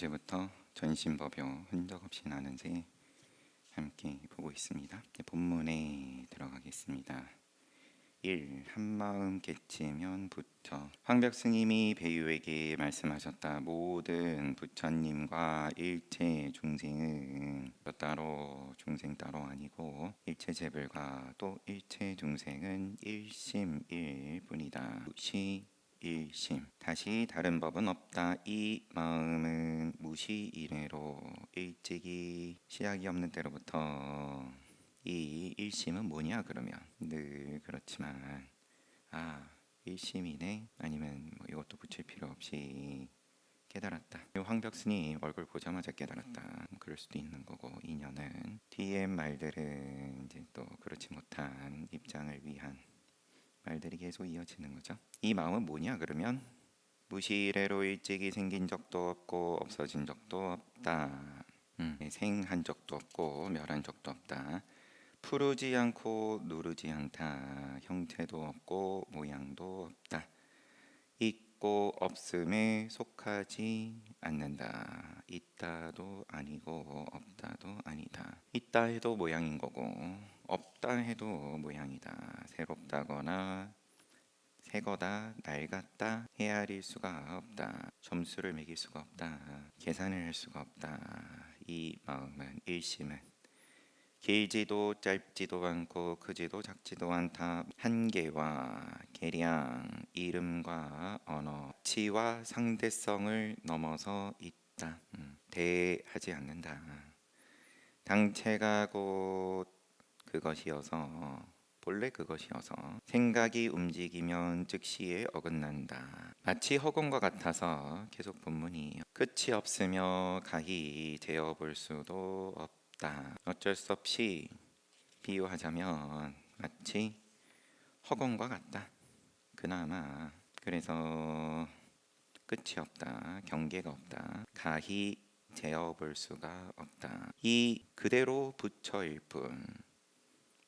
어제부터 전신법여 흔적 없이 나는 새 함께 보고 있습니다. 본문에 들어가겠습니다. 1. 한마음 깨치면 부처 황벽 스님이 배유에게 말씀하셨다. 모든 부처님과 일체 중생은 따로 중생 따로 아니고 일체 재벌과 또 일체 중생은 일심일 뿐이다. 무시 일심. 다시 다른 법은 없다. 이 마음은 무시 이래로. 일찍이. 시작이 없는 때로부터. 이 일심은 뭐냐 그러면? 늘 그렇지만. 아 일심이네? 아니면 뭐 이것도 붙일 필요 없이 깨달았다. 이 황벽스님 얼굴 보자마자 깨달았다. 그럴 수도 있는 거고 인연은. 뒤에 말들은 이제 또 그렇지 못한 입장을 위한 말들이 계속 이어지는 거죠. 이 마음은 뭐냐 그러면 무시래로 일찍이 생긴 적도 없고 없어진 적도 없다. 음, 생한 적도 없고 멸한 적도 없다. 푸르지 않고 누르지 않다. 형태도 없고 모양도 없다. 있고 없음에 속하지 않는다. 있다도 아니고 없다도 아니다. 있다 해도 모양인 거고 없다 해도 모양이다. 새롭다거나 새거다, 낡았다, 헤아릴 수가 없다. 점수를 매길 수가 없다. 계산을 할 수가 없다. 이 마음은 일심은 길지도 짧지도 않고 크지도 작지도 않다. 한계와 계량, 이름과 언어, 치와 상대성을 넘어서 있다. 음, 대하지 않는다. 당체가 곧 그것이어서 본래 그것이어서 생각이 움직이면 즉시에 어긋난다. 마치 허공과 같아서 계속 본문이 끝이 없으며 가히 재어볼 수도 없다. 어쩔 수 없이 비유하자면 마치 허공과 같다. 그나마 그래서 끝이 없다. 경계가 없다. 가히 재어볼 수가 없다. 이 그대로 부처일 뿐.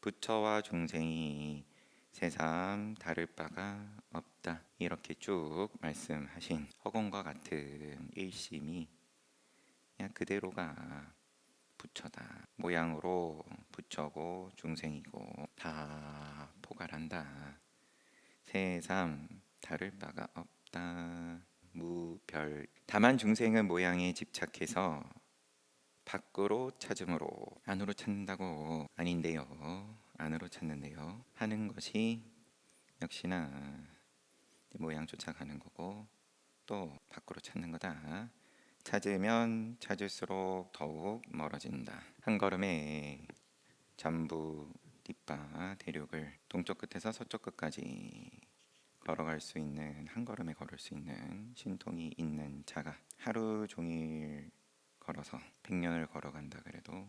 부처와 중생이 새삼 다를 바가 없다. 이렇게 쭉 말씀하신 허공과 같은 일심이 그냥 그대로가 부처다. 모양으로 부처고 중생이고 다 포괄한다. 새삼 다를 바가 없다. 무별. 다만 중생은 모양에 집착해서 밖으로 찾음으로 안으로 찾는다고 아닌데요. 안으로 찾는데요. 하는 것이 역시나 모양 쫓아가는 거고 또 밖으로 찾는 거다. 찾으면 찾을수록 더욱 멀어진다. 한 걸음에 전부 뒷바 대륙을 동쪽 끝에서 서쪽 끝까지 걸어갈 수 있는 한 걸음에 걸을 수 있는 신통이 있는 자가 하루 종일 걸어서 100년을 걸어간다 그래도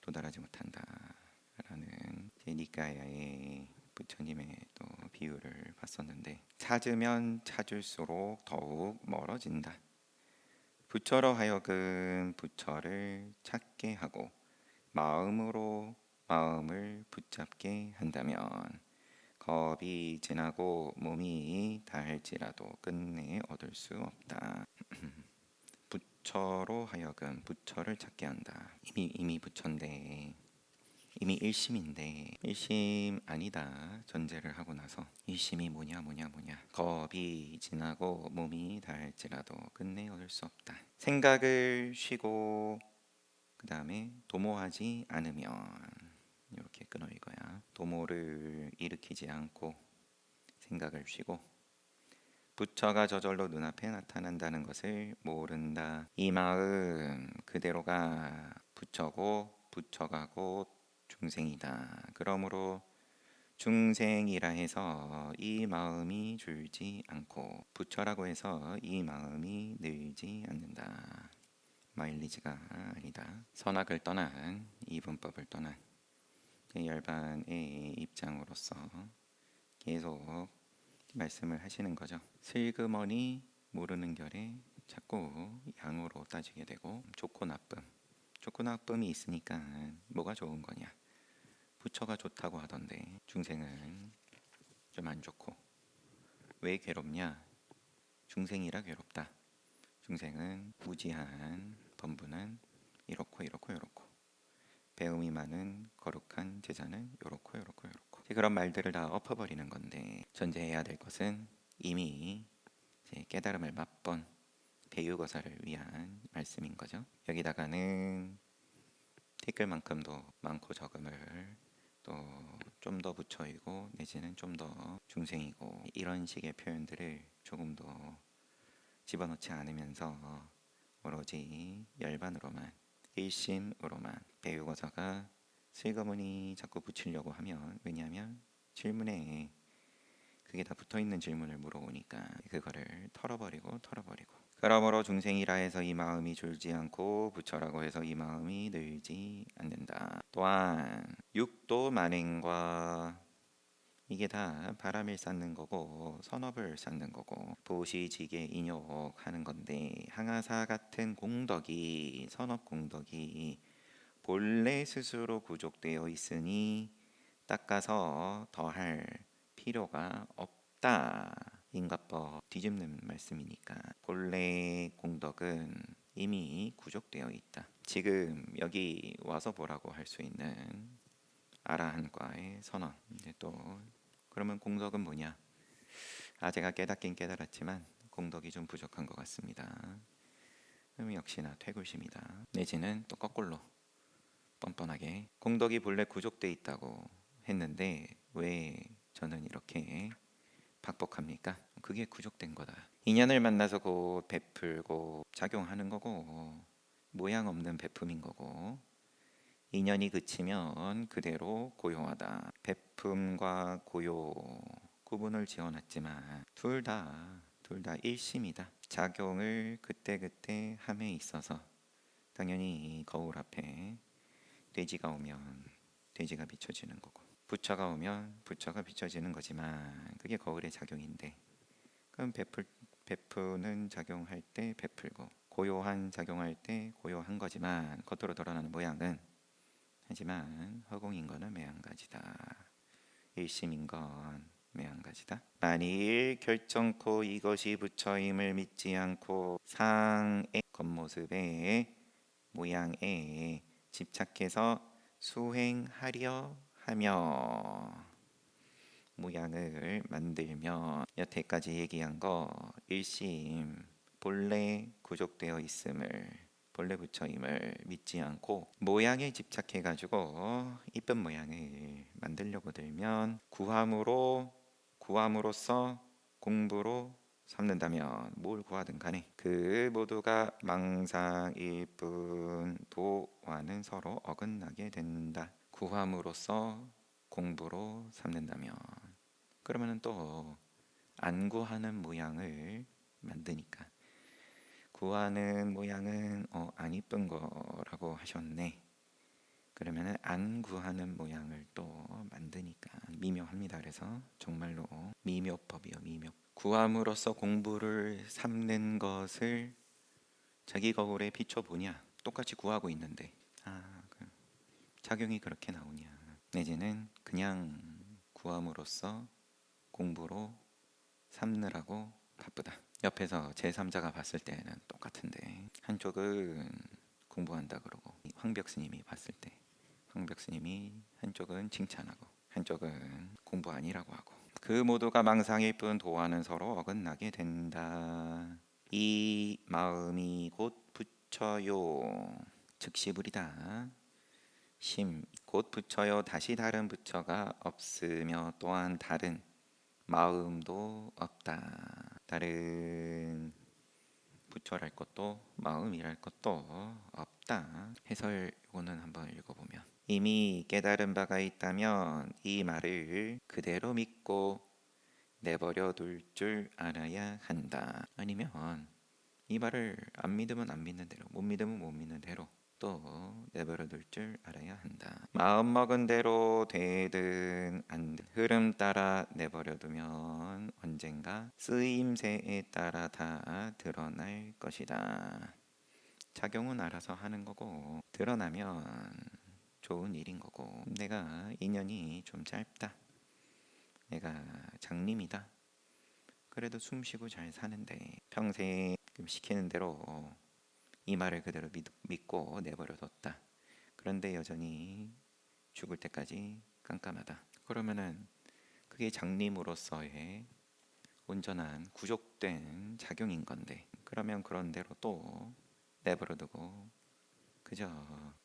도달하지 못한다라는 제 니까야의 부처님의 또 비유를 봤었는데 찾으면 찾을수록 더욱 멀어진다. 부처로 하여금 부처를 찾게 하고 마음으로 마음을 붙잡게 한다면 겁이 지나고 몸이 닳을지라도 끝내 얻을 수 없다. 부처로 하여금 부처를 찾게 한다. 이미 이미 부처인데 이미 일심인데 일심 아니다 전제를 하고 나서 일심이 뭐냐 뭐냐 뭐냐 겁이 지나고 몸이 닳을지라도 끝내 얻을 수 없다. 생각을 쉬고 그 다음에 도모하지 않으면 이렇게 끊어 이거야. 도모를 일으키지 않고 생각을 쉬고 부처가 저절로 눈앞에 나타난다는 것을 모른다. 이 마음 그대로가 부처고 부처가 곧 중생이다. 그러므로 중생이라 해서 이 마음이 줄지 않고 부처라고 해서 이 마음이 늘지 않는다. 마일리지가 아니다. 선악을 떠난 이분법을 떠난 열반의 입장으로서 계속 말씀을 하시는 거죠. 슬그머니 모르는 결에 자꾸 양으로 따지게 되고 좋고 나쁨, 좋고 나쁨이 있으니까 뭐가 좋은 거냐? 부처가 좋다고 하던데 중생은 좀 안 좋고 왜 괴롭냐? 중생이라 괴롭다. 중생은 무지한 범부는 이렇고 이렇고 이렇고 배움이 많은 거룩한 제자는 요렇고 요렇고 요렇고 그런 말들을 다 엎어버리는 건데 전제해야 될 것은 이미 깨달음을 맛본 배유거사를 위한 말씀인 거죠. 여기다가는 댓글만큼도 많고 적음을 또 좀더 붙여이고 내지는 좀 더 중생이고 이런 식의 표현들을 조금 더 집어넣지 않으면서 오로지 열반으로만 일심으로만 배우고서가 슬그머니 자꾸 붙이려고 하면 왜냐하면 질문에 그게 다 붙어 있는 질문을 물어보니까 그거를 털어버리고 털어버리고 그러므로 중생이라 해서 이 마음이 줄지 않고 부처라고 해서 이 마음이 늘지 않는다. 또한 육도 만행과 이게 다 바람을 쌓는 거고 선업을 쌓는 거고 보시지게 인욕하는 건데 항아사 같은 공덕이 선업 공덕이 본래 스스로 구족되어 있으니 닦아서 더할 필요가 없다. 인가법 뒤집는 말씀이니까 본래 공덕은 이미 구족되어 있다. 지금 여기 와서 보라고 할 수 있는 아라한과의 선언. 이제 또 그러면 공덕은 뭐냐? 아 제가 깨닫긴 깨달았지만 공덕이 좀 부족한 것 같습니다. 그럼 역시나 퇴굴심이다. 내지는 또 거꾸로 뻔뻔하게 공덕이 본래 구족돼 있다고 했는데 왜 저는 이렇게 박복합니까? 그게 구족된 거다. 인연을 만나서 곧 베풀고 작용하는 거고 모양 없는 베품인 거고 인연이 그치면 그대로 고요하다. 베품과 고요 구분을 지어놨지만 둘 다 둘 다 일심이다. 작용을 그때그때 함에 있어서 당연히 거울 앞에 돼지가 오면 돼지가 비춰지는 거고 부처가 오면 부처가 비춰지는 거지만 그게 거울의 작용인데 그럼 베풀 베푸는 작용할 때 베풀고 고요한 작용할 때 고요한 거지만 겉으로 드러나는 모양은 하지만 허공인 거는 매한가지다. 일심인 건 매한가지다. 만일 결정코 이것이 부처임을 믿지 않고 상의 겉모습에 모양에 집착해서 수행하려 하며 모양을 만들며 여태까지 얘기한 거 일심 본래 구족되어 있음을 본래 부처임을 믿지 않고 모양에 집착해 가지고 이쁜 모양을 만들려고 들면 구함으로 구함으로써 공부로 삼는다면 뭘 구하든 간에 그 모두가 망상일 뿐 도와는 서로 어긋나게 된다. 구함으로써 공부로 삼는다면 그러면은 또 안 구하는 모양을 만드니까 구하는 모양은 어, 안 이쁜 거라고 하셨네. 그러면은 안 구하는 모양을 또 만드니까 미묘합니다. 그래서 정말로 미묘법이요, 미묘. 구함으로써 공부를 삼는 것을 자기 거울에 비춰 보냐? 똑같이 구하고 있는데 아, 그 작용이 그렇게 나오냐? 내지는 그냥 구함으로써 공부로 삼느라고 바쁘다. 옆에서 제3자가 봤을 때는 똑같은데 한쪽은 공부한다 그러고 황벽 스님이 봤을 때 황벽 스님이 한쪽은 칭찬하고 한쪽은 공부 아니라고 하고 그 모두가 망상일 뿐 도와는 서로 어긋나게 된다. 이 마음이 곧 부처요 즉시 불이다. 심곧 부처요 다시 다른 부처가 없으며 또한 다른 마음도 없다. 다른 부처랄 것도 마음이랄 것도 없다. 해설 이거는 한번 읽어보면 이미 깨달은 바가 있다면 이 말을 그대로 믿고 내버려 둘 줄 알아야 한다. 아니면 이 말을 안 믿으면 안 믿는 대로, 못 믿으면 못 믿는 대로 또 내버려 둘 줄 알아야 한다. 마음 먹은 대로 되든 안 되, 흐름 따라 내버려 두면 언젠가 쓰임새에 따라 다 드러날 것이다. 작용은 알아서 하는 거고 드러나면 좋은 일인 거고 내가 인연이 좀 짧다. 내가 장님이다. 그래도 숨 쉬고 잘 사는데 평생 시키는 대로 이 말을 그대로 믿, 믿고 내버려뒀다. 그런데 여전히 죽을 때까지 깜깜하다. 그러면은 그게 장님으로서의 온전한 구족된 작용인 건데 그러면 그런 대로 또 내버려두고 그저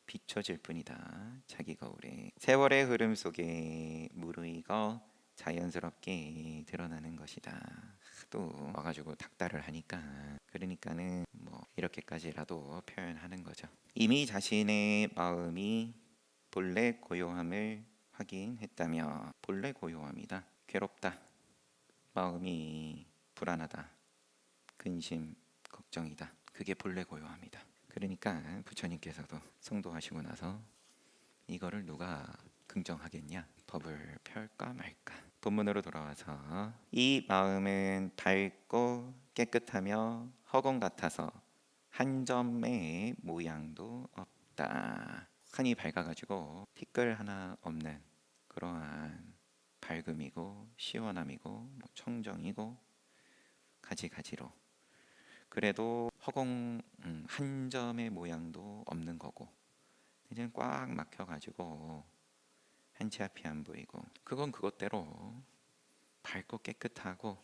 비춰질 뿐이다. 자기 거울에 세월의 흐름 속에 무르익어 자연스럽게 드러나는 것이다. 또 와가지고 닥달을 하니까 그러니까는 뭐 이렇게까지라도 표현하는 거죠. 이미 자신의 마음이 본래 고요함을 확인했다며 본래 고요함이다. 괴롭다. 마음이 불안하다. 근심, 걱정이다. 그게 본래 고요함이다. 그러니까 부처님께서도 성도하시고 나서 이거를 누가 긍정하겠냐? 법을 펼까 말까? 본문으로 돌아와서 이 마음은 밝고 깨끗하며 허공 같아서 한 점의 모양도 없다. 한이 밝아가지고 티끌 하나 없는 그러한 밝음이고 시원함이고 뭐 청정이고 가지가지로 그래도 허공 음, 한 점의 모양도 없는 거고 이제는 꽉 막혀가지고 한치 앞이 안 보이고 그건 그것대로 밝고 깨끗하고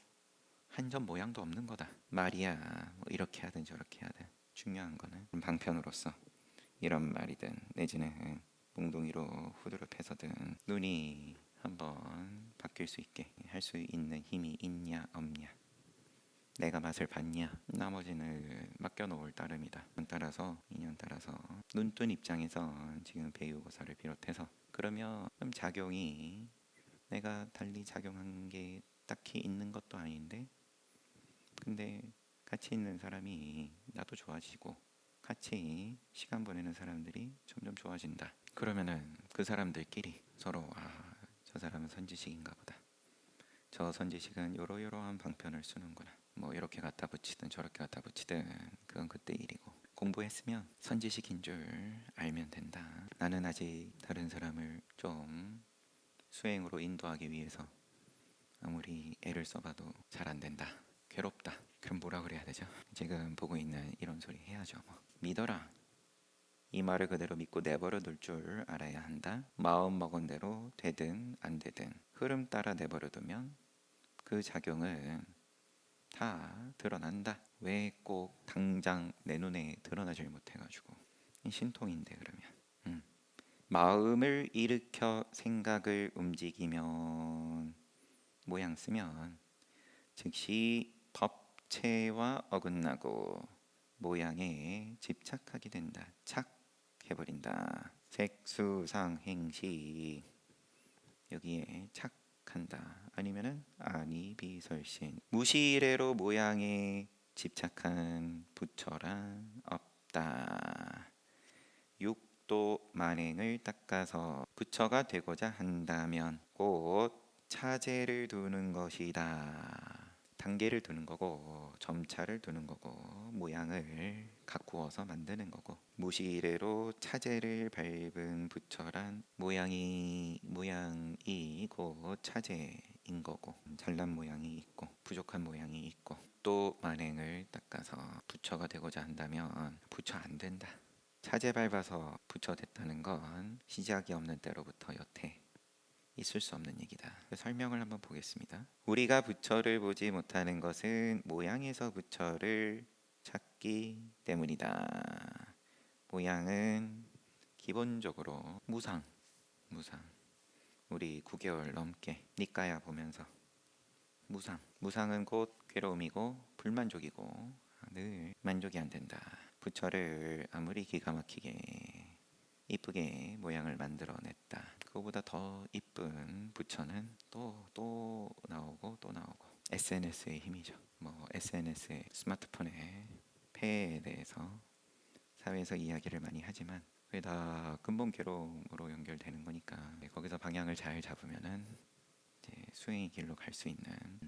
한 점 모양도 없는 거다. 말이야. 뭐 이렇게 하든 저렇게 하든 중요한 거는 방편으로서 이런 말이든 내지는 몽둥이로 후드를 패서든 눈이 한번 바뀔 수 있게 할 수 있는 힘이 있냐 없냐 내가 맛을 봤냐? 나머지는 맡겨놓을 따름이다. 따라서 인연 따라서. 눈뜬 입장에서 지금 배우고사를 비롯해서. 그러면 좀 작용이 내가 달리 작용한 게 딱히 있는 것도 아닌데 근데 같이 있는 사람이 나도 좋아지고 같이 시간 보내는 사람들이 점점 좋아진다. 그러면은 그 사람들끼리 서로 아 저 사람은 선지식인가 보다. 저 선지식은 요러요러한 방편을 쓰는구나 뭐 이렇게 갖다 붙이든 저렇게 갖다 붙이든 그건 그때 일이고 공부했으면 선지식인 줄 알면 된다. 나는 아직 다른 사람을 좀 수행으로 인도하기 위해서 아무리 애를 써봐도 잘 안 된다. 괴롭다. 그럼 뭐라 그래야 되죠? 지금 보고 있는 이런 소리 해야죠. 뭐. 믿어라. 이 말을 그대로 믿고 내버려 둘 줄 알아야 한다. 마음 먹은 대로 되든 안 되든 흐름 따라 내버려 두면 그 작용은 다 드러난다. 왜 꼭 당장 내 눈에 드러나질 못해가지고 이 신통인데 그러면 음. 마음을 일으켜 생각을 움직이면 모양 쓰면 즉시 법체와 어긋나고 모양에 집착하게 된다. 착 해버린다. 색수상 행시 여기에 착 한다. 아니면은 아니 비설신. 무시래로 모양에 집착한 부처란 없다. 육도 만행을 닦아서 부처가 되고자 한다면 곧 차제를 두는 것이다 단계를 두는 거고 점차를 두는 거고 모양을 가꾸어서 만드는 거고. 무시래로 차제를 밟은 부처란 모양이 모양이 곧 차제인 거고. 잘난 모양이 있고 부족한 모양이 있고. 또 만행을 닦아서 부처가 되고자 한다면 부처 안 된다. 차제 밟아서 부처 됐다는 건 시작이 없는 때로부터 여태 있을 수 없는 얘기다. 설명을 한번 보겠습니다. 우리가 부처를 보지 못하는 것은 모양에서 부처를 찾기 때문이다. 모양은 기본적으로 무상, 무상. 우리 9개월 넘게 니까야 보면서 무상. 무상은 곧 괴로움이고 불만족이고 늘 만족이 안 된다. 부처를 아무리 기가 막히게 이쁘게 모양을 만들어냈다. 그거보다 더 이쁜 부처는 또 또 나오고 또 나오고 SNS의 힘이죠. 뭐 SNS의 스마트폰의 폐해에 대해서 사회에서 이야기를 많이 하지만 그게 다 근본 괴로움으로 연결되는 거니까 거기서 방향을 잘 잡으면은 이제 수행의 길로 갈 수 있는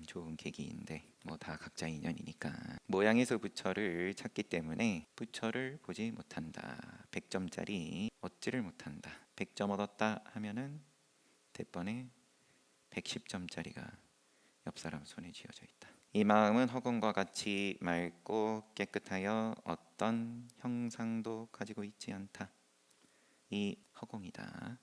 좋은 계기인데 뭐 다 각자 인연이니까 모양에서 부처를 찾기 때문에 부처를 보지 못한다. 100점짜리 얻지를 못한다. 100점 얻었다 하면은 대번에 110점짜리가 옆 사람 손에 쥐어져 있다. 이 마음은 허공과 같이 맑고 깨끗하여 어떤 형상도 가지고 있지 않다. 이 허공이다.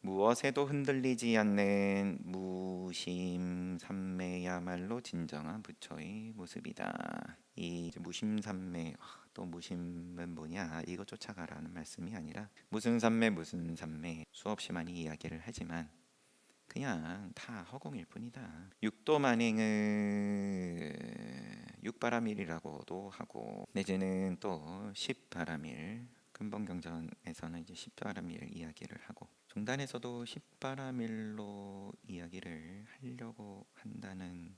무엇에도 흔들리지 않는 무심 삼매야말로 진정한 부처의 모습이다. 이 무심삼매 아, 또 무심은 뭐냐 이거 쫓아가라는 말씀이 아니라 무슨 삼매 무슨 삼매 수없이 많이 이야기를 하지만 그냥 다 허공일 뿐이다. 육도 만행은 육바라밀이라고도 하고 내지는 또 십바라밀 근본경전에서는 이제 십바라밀 이야기를 하고 종단에서도 십바라밀로 이야기를 하려고 한다는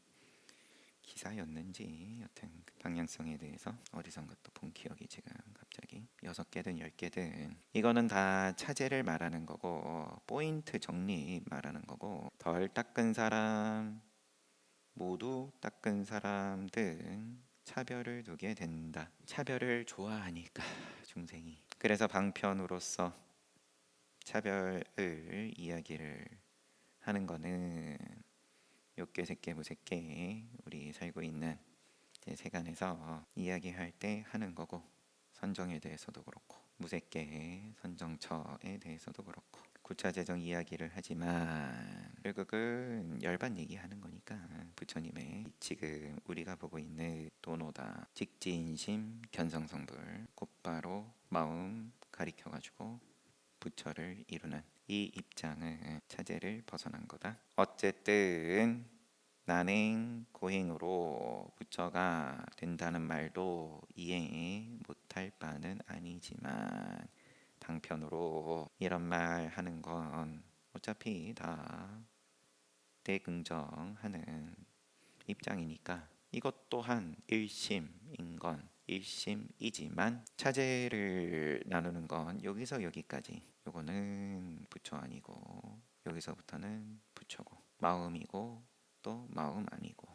기사였는지 여튼 그 방향성에 대해서 어디선가 또 본 기억이 지금 갑자기 여섯 개든 열 개든 이거는 다 차제를 말하는 거고 포인트 정리 말하는 거고 덜 닦은 사람 모두 닦은 사람 등 차별을 두게 된다. 차별을 좋아하니까 중생이 그래서 방편으로서 차별을 이야기를 하는 거는 욕계 새끼 무새끼 우리 살고 있는 세간에서 이야기할 때 하는 거고 선정에 대해서도 그렇고 무새끼 선정처에 대해서도 그렇고 구차 재정 이야기를 하지만 결국은 열반 얘기하는 거니까 부처님의 지금 우리가 보고 있는 도노다 직지인심 견성성불 곧바로 마음 가리켜 가지고 부처를 이루는 이 입장은 차제를 벗어난 거다. 어쨌든 난행 고행으로 부처가 된다는 말도 이해 못할 바는 아니지만 방편으로 이런 말 하는 건 어차피 다 대긍정하는 입장이니까 이것 또한 일심인 건 일심이지만 차제를 나누는 건 여기서 여기까지 요거는 부처 아니고 여기서부터는 부처고 마음이고 또 마음 아니고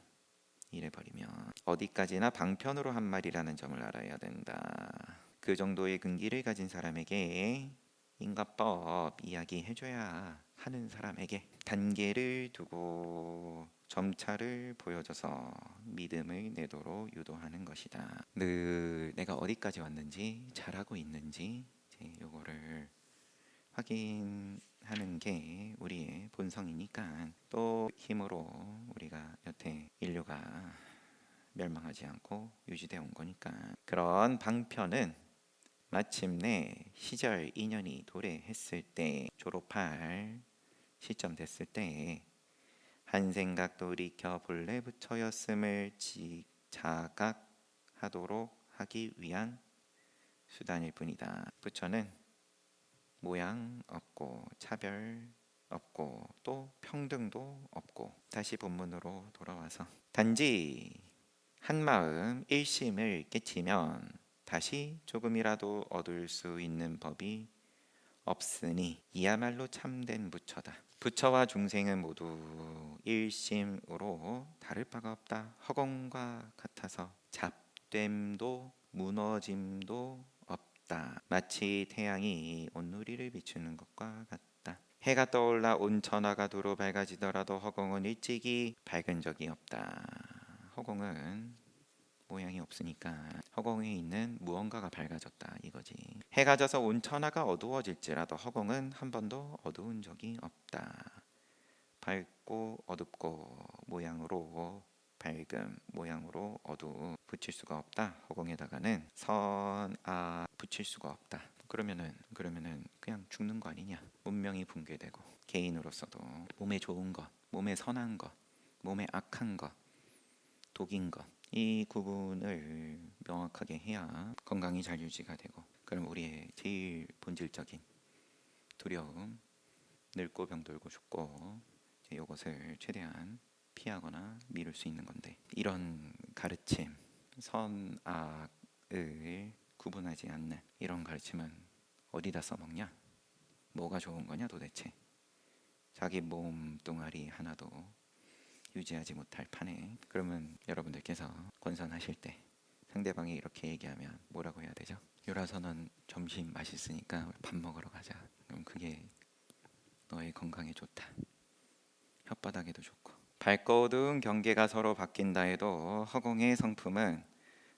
이래 버리면 어디까지나 방편으로 한 말이라는 점을 알아야 된다. 그 정도의 근기를 가진 사람에게 인가법 이야기해줘야 하는 사람에게 단계를 두고 점차를 보여줘서 믿음을 내도록 유도하는 것이다. 늘 내가 어디까지 왔는지 잘하고 있는지 이제 요거를 확인하는 게 우리의 본성이니까 또 힘으로 우리가 여태 인류가 멸망하지 않고 유지되어 온 거니까 그런 방편은 마침내 시절 인연이 도래했을 때 졸업할 시점 됐을 때 한 생각 돌이켜 본래 부처였음을 지- 자각하도록 하기 위한 수단일 뿐이다. 부처는 모양 없고 차별 없고 또 평등도 없고 다시 본문으로 돌아와서 단지 한 마음 일심을 깨치면 다시 조금이라도 얻을 수 있는 법이 없으니 이야말로 참된 부처다. 부처와 중생은 모두 일심으로 다를 바가 없다. 허공과 같아서 잡됨도 무너짐도 없다. 마치 태양이 온누리를 비추는 것과 같다. 해가 떠올라 온 천하가 두루 밝아지더라도 허공은 일찍이 밝은 적이 없다. 허공은 모양이 없으니까 허공에 있는 무언가가 밝아졌다 이거지. 해가 져서 온 천하가 어두워질지라도 허공은 한 번도 어두운 적이 없다. 밝고 어둡고 모양으로 밝음 모양으로 어두움 붙일 수가 없다. 허공에다가는 선악 붙일 수가 없다. 그러면은 그러면은 그냥 죽는 거 아니냐? 문명이 붕괴되고 개인으로서도 몸에 좋은 것, 몸에 선한 것, 몸에 악한 것, 독인 것. 이 구분을 명확하게 해야 건강이 잘 유지가 되고 그럼 우리의 제일 본질적인 두려움 늙고 병들고 죽고 이것을 최대한 피하거나 미룰 수 있는 건데 이런 가르침 선악을 구분하지 않는 이런 가르침은 어디다 써먹냐? 뭐가 좋은 거냐 도대체? 자기 몸뚱아리 하나도 유지하지 못할 판에 그러면 여러분들께서 권선하실 때 상대방이 이렇게 얘기하면 뭐라고 해야 되죠? 유라선은 점심 맛있으니까 밥 먹으러 가자. 그럼 그게 너의 건강에 좋다. 혓바닥에도 좋고 어두운 경계가 서로 바뀐다 해도 허공의 성품은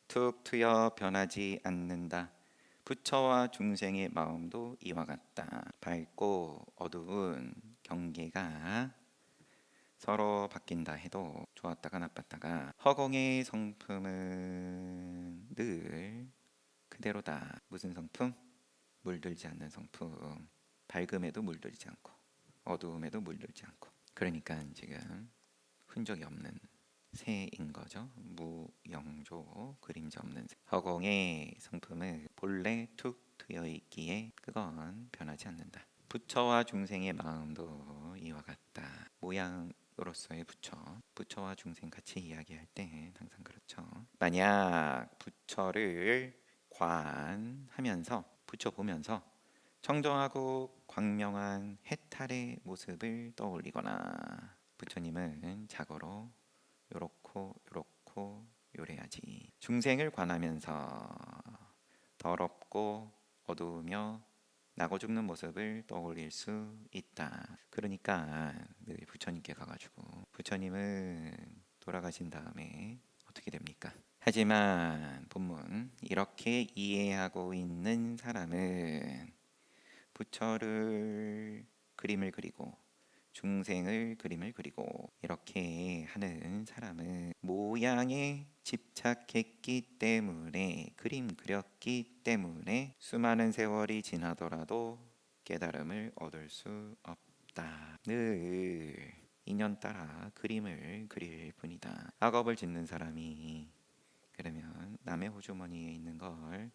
툭 트여 변하지 않는다. 부처와 중생의 마음도 이와 같다. 밝고 어두운 경계가 서로 바뀐다 해도 좋았다가 나빴다가 허공의 성품은 늘 그대로다. 무슨 성품? 물들지 않는 성품. 밝음에도 물들지 않고 어두움에도 물들지 않고. 그러니까 지금 흔적이 없는 새인 거죠. 무영조 그림자 없는 새. 허공의 성품은 본래 툭 트여 있기에 그건 변하지 않는다. 부처와 중생의 마음도 이와 같다. 모양 으로서의 부처, 부처와 중생 같이 이야기할 때 항상 그렇죠. 만약 부처를 관하면서 부처 보면서 청정하고 광명한 해탈의 모습을 떠올리거나 부처님은 자고로 요렇고 요렇고 요래야지 중생을 관하면서 더럽고 어두우며 나고 죽는 모습을 떠올릴 수 있다. 그러니까 늘 부처님께 가가지고 부처님은 돌아가신 다음에 어떻게 됩니까? 하지만 본문 이렇게 이해하고 있는 사람은 부처를 그림을 그리고 중생을 그림을 그리고 이렇게 하는 사람은 모양에 집착했기 때문에 그림 그렸기 때문에 수많은 세월이 지나더라도 깨달음을 얻을 수 없다. 늘 인연 따라 그림을 그릴 뿐이다. 악업을 짓는 사람이 그러면 남의 호주머니에 있는 걸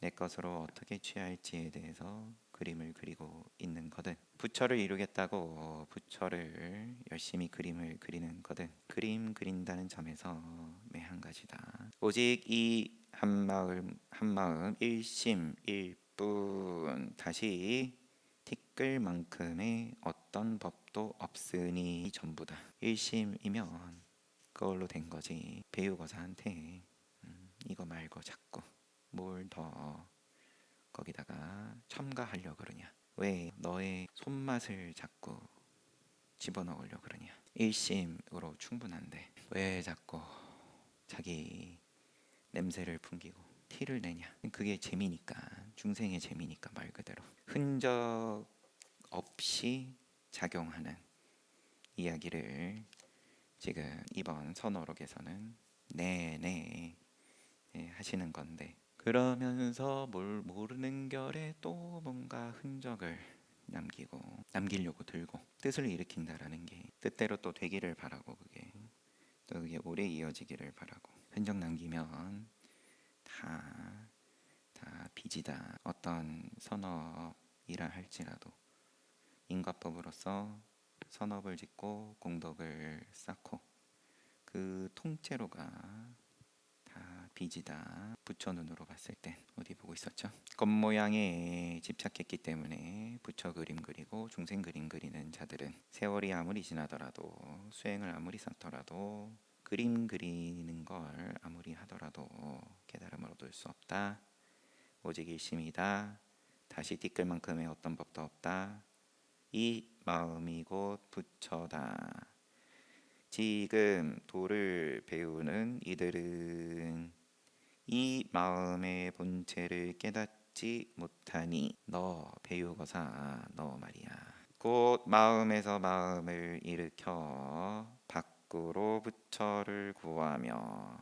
내 것으로 어떻게 취할지에 대해서 그림을 그리고 있는 거든 부처를 이루겠다고 부처를 열심히 그림을 그리는 거든 그림 그린다는 점에서 매한 가지다. 오직 이 한마음 한마음 일심 일뿐 다시 티끌만큼의 어떤 법도 없으니 전부다. 일심이면 그걸로 된 거지. 배우거사한테 음, 이거 말고 자꾸 뭘 더 거기다가 첨가하려 그러냐? 왜 너의 손맛을 자꾸 집어넣으려 그러냐? 일심으로 충분한데 왜 자꾸 자기 냄새를 풍기고 티를 내냐? 그게 재미니까 중생의 재미니까 말 그대로 흔적 없이 작용하는 이야기를 지금 이번 선어록에서는 내내 예, 하시는 건데 그러면서 뭘 모르는 결에 또 뭔가 흔적을 남기고 남기려고 들고 뜻을 일으킨다라는 게 뜻대로 또 되기를 바라고 그게 또 그게 오래 이어지기를 바라고 흔적 남기면 다 다 빚이다. 어떤 선업이라 할지라도 인과법으로서 선업을 짓고 공덕을 쌓고 그 통째로가 다 빚이다. 부처 눈으로 봤을 땐 어디 보고 있었죠? 겉모양에 집착했기 때문에 부처 그림 그리고 중생 그림 그리는 자들은 세월이 아무리 지나더라도 수행을 아무리 쌓더라도 그림 그리는 걸 아무리 하더라도 깨달음을 얻을 수 없다. 오직 일심이다. 다시 띠끌만큼의 어떤 법도 없다. 이 마음이 곧 부처다. 지금 도를 배우는 이들은 이 마음의 본체를 깨닫지 못하니 너 배우거사 너 말이야. 곧 마음에서 마음을 일으켜 밖으로 부처를 구하며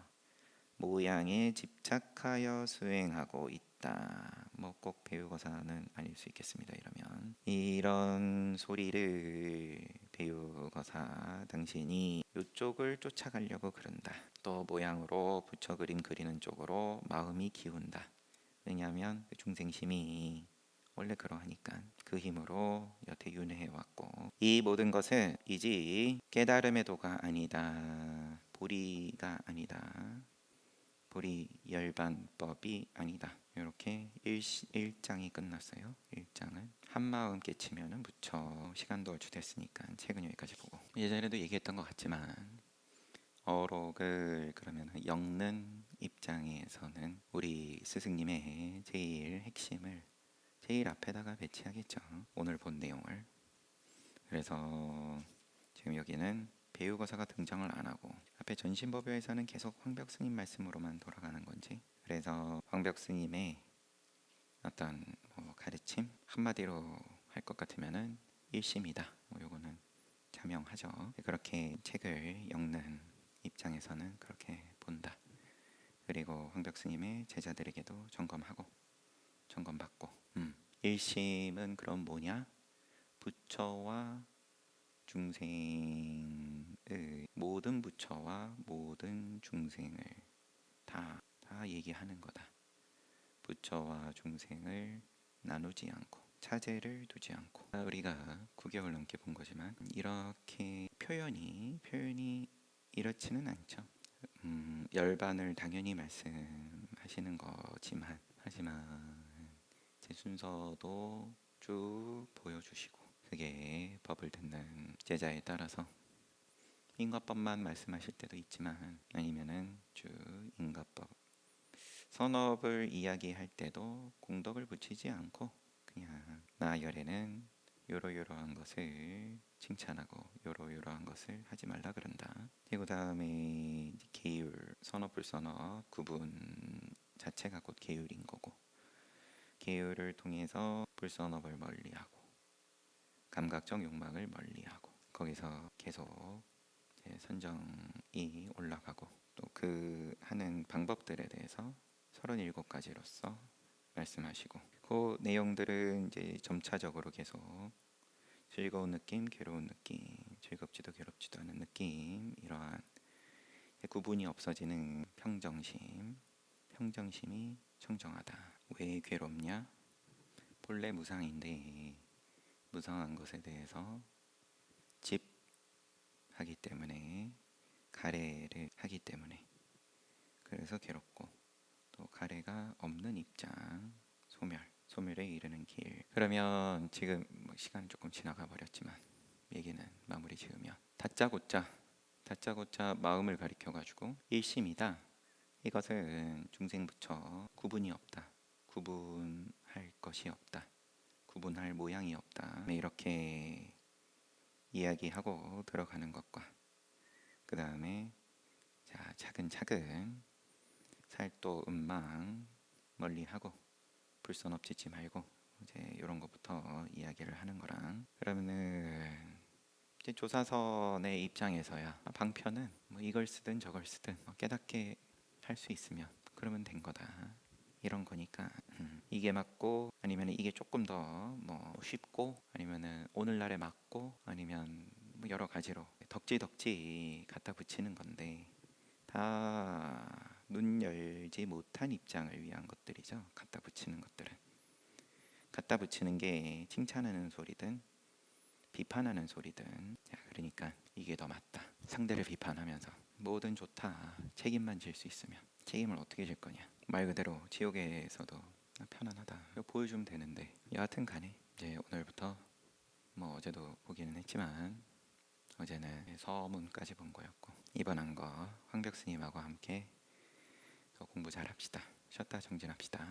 모양에 집착하여 수행하고 있다. 뭐 꼭 배우거사는 아닐 수 있겠습니다. 이러면 이런 소리를 배우거사 당신이 이쪽을 쫓아가려고 그런다. 또 모양으로 부처 그림 그리는 쪽으로 마음이 기운다. 왜냐하면 그 중생심이 원래 그러하니까 그 힘으로 여태 윤회해 왔고 이 모든 것은 이지 깨달음의 도가 아니다. 보리가 아니다. 보리 열반법이 아니다. 이렇게 1, 1장이 끝났어요. 1장은 한마음 깨치면은 무척 시간도 얼추 됐으니까 책은 여기까지 보고 예전에도 얘기했던 것 같지만 어록을 그러면 엮는 입장에서는 우리 스승님의 제일 핵심을 제일 앞에다가 배치하겠죠. 오늘 본 내용을 그래서 지금 여기는 배우거사가 등장을 안 하고 앞에 전신법요에서는 계속 황벽 스님 말씀으로만 돌아가는 건지 그래서 황벽 스님의 어떤 뭐 가르침 한마디로 할 것 같으면은 일심이다. 뭐 요거는 자명하죠. 그렇게 책을 읽는 입장에서는 그렇게 본다. 그리고 황벽 스님의 제자들에게도 점검하고 점검받고 음. 일심은 그럼 뭐냐? 부처와 중생의 모든 부처와 모든 중생을 다, 다 얘기하는 거다. 부처와 중생을 나누지 않고 차제를 두지 않고 우리가 9개월 넘게 본 거지만 이렇게 표현이 표현이 이렇지는 않죠. 음, 열반을 당연히 말씀하시는 거지만 하지만 제 순서도 쭉 보여주시고 그게 법을 듣는 제자에 따라서 인과법만 말씀하실 때도 있지만 아니면은 쭉 인과법 선업을 이야기할 때도 공덕을 붙이지 않고 그냥 나열에는 요러요러한 것을 칭찬하고 요러요러한 것을 하지 말라 그런다. 그리고 다음에 계율 선업 불선업 구분 자체가 곧 계율인 거고 계율을 통해서 불선업을 멀리하고 감각적 욕망을 멀리하고 거기서 계속 선정이 올라가고 또 그 하는 방법들에 대해서 37가지로서 말씀하시고 그 내용들은 이제 점차적으로 계속 즐거운 느낌, 괴로운 느낌, 즐겁지도 괴롭지도 않은 느낌 이러한 구분이 없어지는 평정심, 평정심이 청정하다. 왜 괴롭냐? 본래 무상인데 무상한 것에 대해서 때문에 가래를 하기 때문에. 그래서 괴롭고 또 가래가 없는 입장 소멸 소멸에 이르는 길. 그러면 지금 뭐 시간 조금 지나가 버렸지만 얘기는 마무리 지으면 다짜고짜 다짜고짜 마음을 가리켜 가지고 일심이다. 이것은 중생부처 구분이 없다. 구분할 것이 없다. 구분할 모양이 없다. 네, 이렇게 이야기하고 들어가는 것과 그 다음에 자 차근차근 살도 음망 멀리하고 불선업 짓지 말고 이제 이런 것부터 이야기를 하는 거랑 그러면은 이제 조사선의 입장에서야 방편은 뭐 이걸 쓰든 저걸 쓰든 뭐 깨닫게 할 수 있으면 그러면 된 거다 이런 거니까 음, 이게 맞고 아니면 이게 조금 더 뭐 쉽고 아니면은 오늘날에 맞고 아니면 뭐 여러 가지로 덕지덕지 갖다 붙이는 건데 다 눈 열지 못한 입장을 위한 것들이죠. 갖다 붙이는 것들은 갖다 붙이는 게 칭찬하는 소리든 비판하는 소리든 자, 그러니까 이게 더 맞다. 상대를 비판하면서 뭐든 좋다. 책임만 질 수 있으면 책임을 어떻게 질 거냐. 말 그대로 지옥에서도 편안하다. 보여주면 되는데 여하튼 간에 이제 오늘부터 뭐 어제도 보기는 했지만 어제는 서문까지 본 거였고 이번 한거 황벽 스님하고 함께 더 공부 잘 합시다. 쉬었다 정진합시다.